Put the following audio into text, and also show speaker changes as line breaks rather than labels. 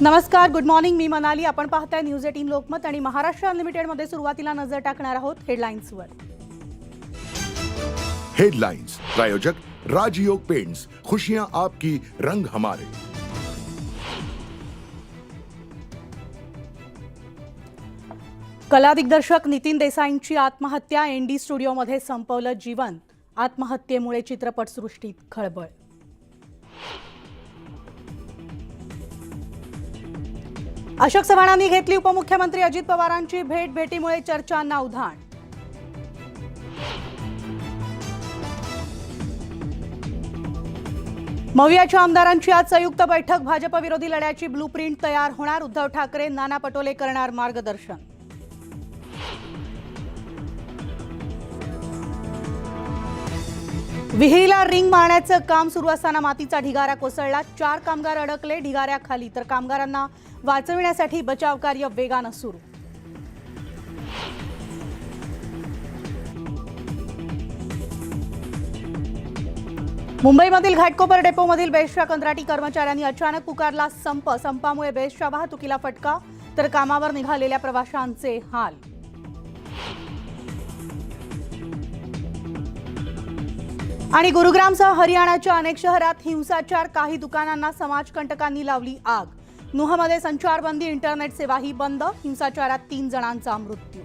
नमस्कार good morning मी मनाली. आपण पाहताय न्यूज एटीन लोकमत आणि महाराष्ट्र अनलिमिटेडमध्ये सुरुवातीला नजर टाकणार आहोत हेडलाईन्सवर
हेडलाइंस प्रायोजक राजयोग पेंट्स खुशियां आपकी रंग हमारे.
कला दिग्दर्शक नितीन देसाईंची आत्महत्या एन डी स्टुडिओमध्ये संपवलं जीवन. आत्महत्येमुळे चित्रपटसृष्टीत खळबळ. अशोक चव्हाणांनी घेतली उपमुख्यमंत्री अजित पवारांची भेट भेटीमुळे चर्चांना उधाण. मवियाच्या आमदारांची आज संयुक्त बैठक भाजप विरोधी लढ्याची ब्लूप्रिंट तयार होणार उद्धव ठाकरे नाना पटोले करणार मार्गदर्शन. विहिरीला रिंग मारण्याचं काम सुरू असताना मातीचा ढिगारा कोसळला. चार कामगार अडकले ढिगाऱ्याखाली तर कामगारांना वाचविण्यासाठी बचाव कार्य वेगानं सुरू. मुंबईमधील घाटकोपर डेपोमधील बेस्टच्या कंत्राटी कर्मचाऱ्यांनी अचानक पुकारला संप. संपामुळे बेस्टच्या वाहतुकीला फटका तर कामावर निघालेल्या प्रवाशांचे हाल. आणि गुरुग्रामसह हरियाणाच्या अनेक शहरात हिंसाचार काही दुकानांना समाजकंटकांनी लावली आग. नुहमध्ये संचारबंदी इंटरनेट सेवाही बंद हिंसाचारात तीन जणांचा मृत्यू